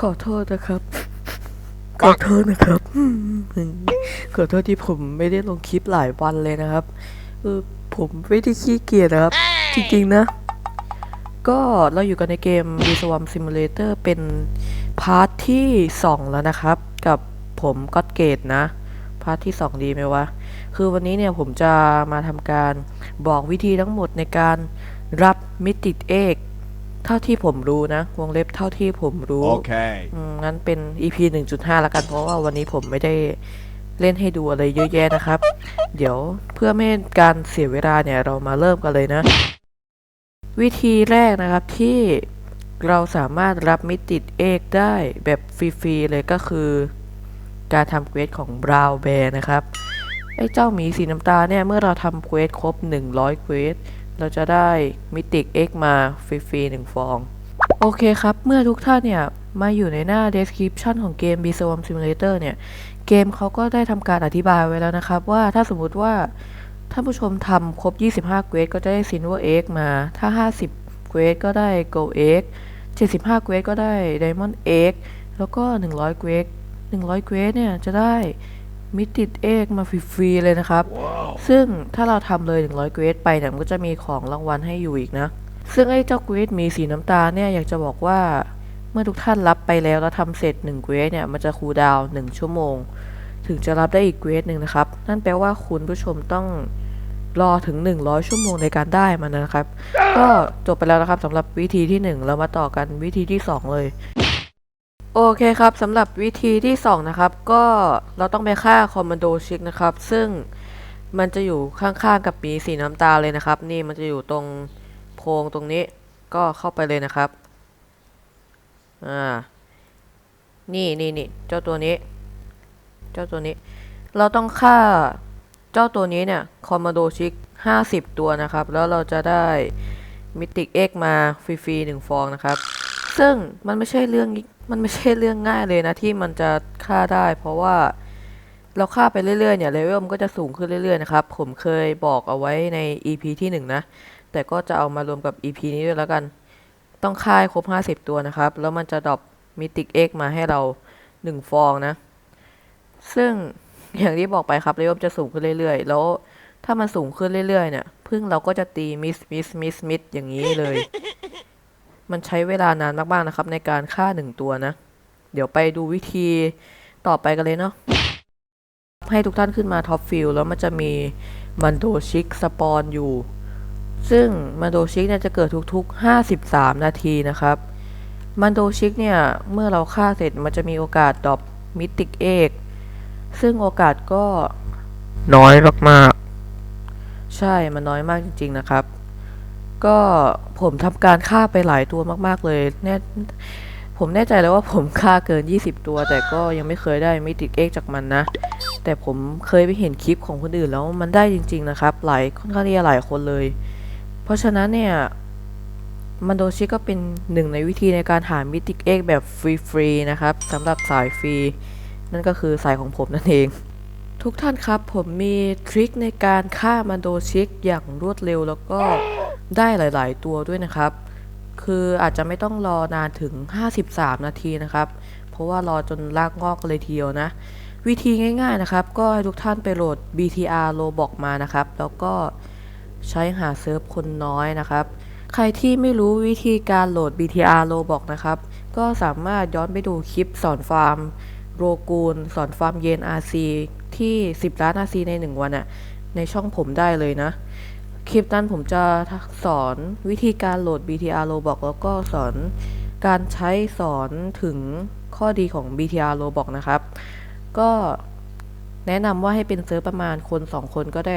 ขอโทษนะครับ ขอโทษนะครับอืมขอโทษที่ผมไม่ได้ลงคลิปหลายวันเลยนะครับเออผมไม่ได้ขี้เกียจนะครับ จริงๆนะ ก็เราอยู่กันในเกม v s w a m Simulator เป็นพาร์ทที่ 2 แล้วนะครับ กับผมก็เกตนะ พาร์ทที่ 2 ดีไหมวะ คือวันนี้เนี่ยผมจะมาทำการบอกวิธีทั้งหมดในการรับมิติเอก เท่าที่ผมรู้นะ วงเล็บเท่าที่ผมรู้ Okay. อืมงั้นเป็น EP 1.5แล้วกัน เพราะว่าวันนี้ผมไม่ได้เล่นให้ดูอะไรเยอะแยะนะครับ เดี๋ยวเพื่อไม่ให้การเสียเวลาเนี่ยเรามาเริ่มกันเลยนะ วิธีแรกนะครับที่เราสามารถรับมิติเอกได้แบบฟรีๆเลยก็คือ การทำเควสของ Brown Bear นะครับ ไอ้เจ้าหมีสีน้ำตาลเนี่ย เมื่อเราทำเควสครบ 100 เควส เราจะได้มิติเอกมาฟรีๆหนึ่งฟอง โอเคครับ เมื่อทุกท่านเนี่ย มาอยู่ในหน้า description ของเกม b s w a m Simulator เนี่ย เกมเขาก็ได้ทำการอธิบายไว้แล้วนะครับ ว่าถ้าสมมุติว่าท่านผู้ชมทำครบ 25เควสก็จะได้ Silver Egg มา ถ้า 50เควสก็ได้ Gold Egg 75เควสก็ได้ Diamond Egg แล้วก็ 100เควส100เควสเนี่ยจะได้ มิติเอกมาฟรีๆเลยนะครับซึ่งถ้าเราทำเลย 100เควสไปเนี่ยมันก็จะมีของรางวัลให้อยู่อีกนะ ซึ่งไอ้เจ้าเควสมีสีน้ำตาลเนี่ยอยากจะบอกว่าเมื่อทุกท่านรับไปแล้วแล้วทำเสร็จ1เควสเนี่ยมันจะคูลดาวน์1ชั่วโมง ถึงจะรับได้อีกเควสหนึ่งนะครับ นั่นแปลว่าคุณผู้ชมต้องรอถึง 100 ชั่วโมงในการได้มันนะครับ ก็จบไปแล้วนะครับสำหรับวิธีที่ 1 เรามาต่อกันวิธีที่ 2 เลย โอเคครับสำหรับวิธีที่ 2 นะครับ ก็เราต้องไปฆ่าคอมมานโดชิกนะครับ ซึ่งมันจะอยู่ข้างๆกับหมีสีน้ำตาลเลยนะครับ นี่มันจะอยู่ตรงโพรงตรงนี้ก็เข้าไปเลยนะครับอ่านี่นี่นี่เจ้าตัวนี้ เจ้าตัวนี้ เราต้องฆ่าเจ้าตัวนี้เนี่ยคอมมานโดชิก50 ตัวนะครับ แล้วเราจะได้มิติเอ็กมาฟรีๆหนึ่งฟองนะครับ ซึ่งมันไม่ใช่เรื่องมันไม่ใช่เรื่องง่ายเลยนะที่มันจะฆ่าได้ เพราะว่าเราฆ่าไปเรื่อยๆเนี่ยเลเวลมันก็จะสูงขึ้นเรื่อยๆนะครับ ผมเคยบอกเอาไว้ใน EP ที่1นะ แต่ก็จะเอามารวมกับ EP นี้ด้วยแล้วกัน ต้องฆ่าให้ครบ 50 ตัวนะครับ แล้วมันจะดรอปมิติกเอ็กมาให้เรา 1 ฟองนะ ซึ่งอย่างที่บอกไปครับเลเวลจะสูงขึ้นเรื่อยๆ แล้วถ้ามันสูงขึ้นเรื่อยๆเนี่ยพึ่งเราก็จะตีมิสมิสมิสมิสอย่างนี้เลย มันใช้เวลานานมากๆนะครับ ในการฆ่าหนึ่งตัวนะ เดี๋ยวไปดูวิธีต่อไปกันเลยเนาะให้ทุกท่านขึ้นมาท็อปฟิลแล้วมันจะมีมันโดชิกสปอนอยู่ ซึ่งมันโดชิกเนี่ยจะเกิดทุกๆ 53 นาทีนะครับมันโดชิกเนี่ยเมื่อเราฆ่าเสร็จมันจะมีโอกาสดรอปมิติกเอกซึ่งโอกาสก็น้อยมากๆ ใช่มันน้อยมากจริง ๆ นะครับ ก็ผมทำการฆ่าไปหลายตัวมากๆเลยแน่ผมแน่ใจแล้วว่าผมฆ่าเกิน 20 ตัว แต่ก็ยังไม่เคยได้มิติเอ็กจากมันนะ แต่ผมเคยไปเห็นคลิปของคนอื่นแล้วมันได้จริง ๆ นะครับ หลายค่อนข้างที่จะหลายคนเลย เพราะฉะนั้นเนี่ยมันโดชิก็เป็นหนึ่งในวิธีในการหามิติเอ็กแบบฟรีๆนะครับสำหรับสายฟรี นั่นก็คือสายของผมนั่นเอง ทุกท่านครับผมมีทริคในการฆ่ามันโดชิกอย่างรวดเร็วแล้วก็ ได้หลาย ๆ ตัวด้วยนะครับ คืออาจจะไม่ต้องรอนานถึง 53 นาทีนะครับ เพราะว่ารอจนลากงอกเลยทีเดียวนะ วิธีง่าย ๆ นะครับ ก็ให้ทุกท่านไปโหลด BTR Roblox มานะครับ แล้วก็ใช้หาเซิร์ฟคนน้อยนะครับ ใครที่ไม่รู้วิธีการโหลด BTR Roblox นะครับ ก็สามารถย้อนไปดูคลิปสอนฟาร์มโรกูนสอนฟาร์มเยน RC ที่ 10 ล้าน RC ใน 1 วันอะในช่องผมได้เลยนะ คลิปนั้นผมจะสอนวิธีการโหลด BTR Roblox แล้วก็สอนการใช้สอนถึงข้อดีของ BTR Roblox นะครับ ก็แนะนำว่าให้เป็นเซิร์ฟประมาณคน 2 คนก็ได้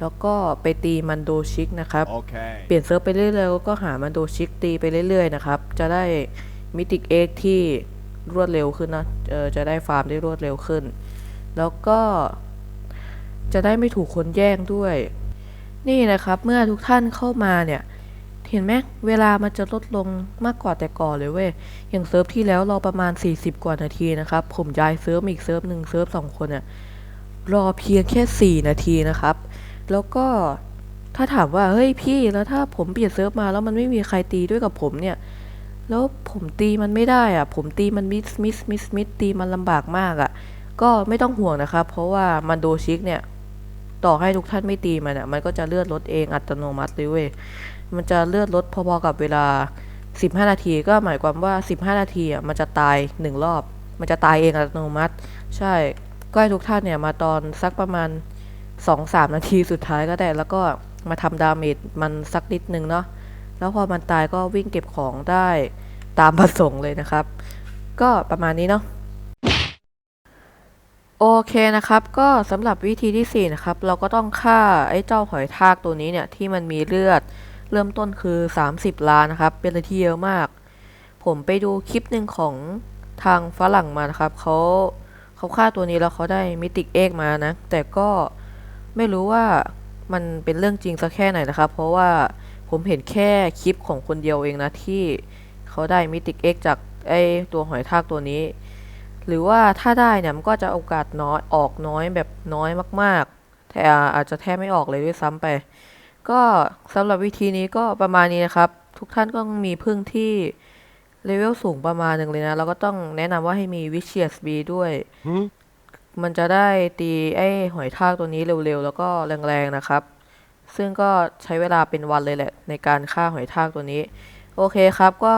แล้วก็ไปตีมันโดชิกนะครับ Okay. เปลี่ยนเซิร์ฟไปเรื่อยๆแล้วก็หามันโดชิกตีไปเรื่อยๆนะครับ จะได้มิติกเอ็กที่รวดเร็วขึ้นนะเออจะได้ฟาร์มได้รวดเร็วขึ้น แล้วก็จะได้ไม่ถูกคนแย่งด้วย นี่นะครับเมื่อทุกท่านเข้ามาเนี่ย เห็นไหมเวลามันจะลดลงมากกว่าแต่ก่อนเลยเว้ยอย่างเซิร์ฟที่แล้วรอประมาณ 40 กว่านาทีนะครับ ผมย้ายเซิร์ฟอีกเซิร์ฟหนึ่งเซิร์ฟสองคนเนี่ยรอเพียงแค่ 4 นาทีนะครับ แล้วก็ถ้าถามว่าเฮ้ยพี่แล้วถ้าผมเปลี่ยนเซิร์ฟมาแล้วมันไม่มีใครตีด้วยกับผมเนี่ย แล้วผมตีมันไม่ได้อะผมตีมันมิสมิสมิสมิสตีมันลำบากมากอะก็ไม่ต้องห่วงนะครับ เพราะว่ามันโดชิกเนี่ย ต่อให้ทุกท่านไม่ตีมันอะมันก็จะเลือดลดเองอัตโนมัติเลยเว้ยมันจะเลือดลดพอๆกับเวลา 15 นาทีก็หมายความว่า 15 นาทีอะมันจะตายหนึ่งรอบ มันจะตายเองอัตโนมัติ ใช่ก็ให้ทุกท่านเนี่ยมาตอนสักประมาณ 2-3 นาทีสุดท้ายก็ได้ แล้วก็มาทำดาเมจมันสักนิดนึงเนาะแล้วพอมันตายก็วิ่งเก็บของได้ตามประสงค์เลยนะครับ ก็ประมาณนี้เนาะ โอเคนะครับ ก็สำหรับวิธีที่ 4 นะครับ เราก็ต้องฆ่าไอ้เจ้าหอยทากตัวนี้เนี่ยที่มันมีเลือด เริ่มต้นคือ 30 ล้านนะครับ เป็นอะไรที่เยอะมาก ผมไปดูคลิปหนึ่งของทางฝรั่งมานะครับเขาเขาฆ่าตัวนี้แล้วเขาได้มิติกเอกมานะ แต่ก็ไม่รู้ว่ามันเป็นเรื่องจริงสักแค่ไหนนะครับ เพราะว่าผมเห็นแค่คลิปของคนเดียวเองนะที่เขาได้มิติกเอกจากไอ้ตัวหอยทากตัวนี้ หรือว่าถ้าได้เนี่ยมันก็จะโอกาสน้อยออกน้อยแบบน้อยมากๆ แต่อาจจะแทบไม่ออกเลยด้วยซ้ำไป ก็สำหรับวิธีนี้ก็ประมาณนี้นะครับ ทุกท่านก็มีพึ่งที่เลเวลสูงประมาณหนึ่งเลยนะแล้วก็ต้องแนะนำว่าให้มีวิเชียสบีด้วย มันจะได้ตีไอ้หอยทากตัวนี้เร็วๆ แล้วก็แรงๆนะครับ ซึ่งก็ใช้เวลาเป็นวันเลยแหละ ในการฆ่าหอยทากตัวนี้ โอเคครับก็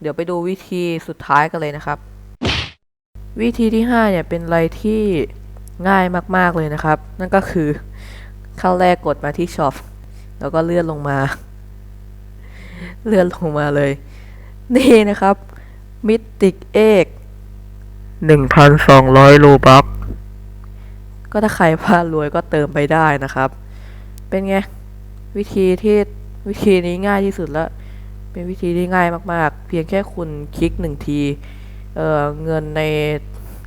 เดี๋ยวไปดูวิธีสุดท้ายกันเลยนะครับ วิธีที่ 5 เนี่ย เป็นอะไรที่ง่ายมากๆเลยนะครับ นั่นก็คือขั้นแรกกดมาที่ช็อปแล้วก็เลื่อนลงมา เลื่อนลงมาเลย นี่นะครับมิติกเอกหนึ่งพันสองร้อยโลบัคก็ถ้าใครพลาดรวยก็เติมไปได้นะครับ เป็นไง วิธีที่วิธีนี้ง่ายที่สุดแล้ว เป็นวิธีที่ง่ายมากๆ เพียงแค่คุณคลิกหนึ่งที เเงินใน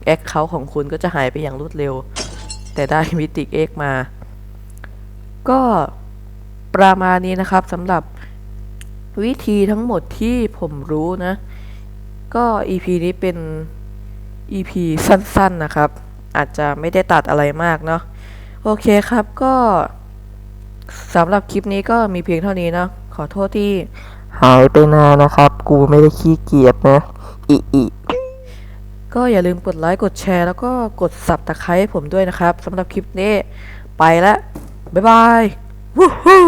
แอคเคาท์ของคุณก็จะหายไปอย่างรวดเร็ว แต่ได้มิติเอ็กมา ก็ประมาณนี้นะครับสำหรับวิธีทั้งหมดที่ผมรู้นะ ก็ EP นี้เป็น EP สั้นๆนะครับ อาจจะไม่ได้ตัดอะไรมากเนาะโอเคครับก็สำหรับคลิปนี้ก็มีเพียงเท่านี้เนาะขอโทษที่ หายไปนานนะครับ กูไม่ได้ขี้เกียจนะอีอี ก็อย่าลืมกดไลค์กดแชร์แล้วก็กดสับตะไคร้ให้ผมด้วยนะครับสำหรับคลิปนี้ ไปแล้วบ๊ายบาย วู้ฮู้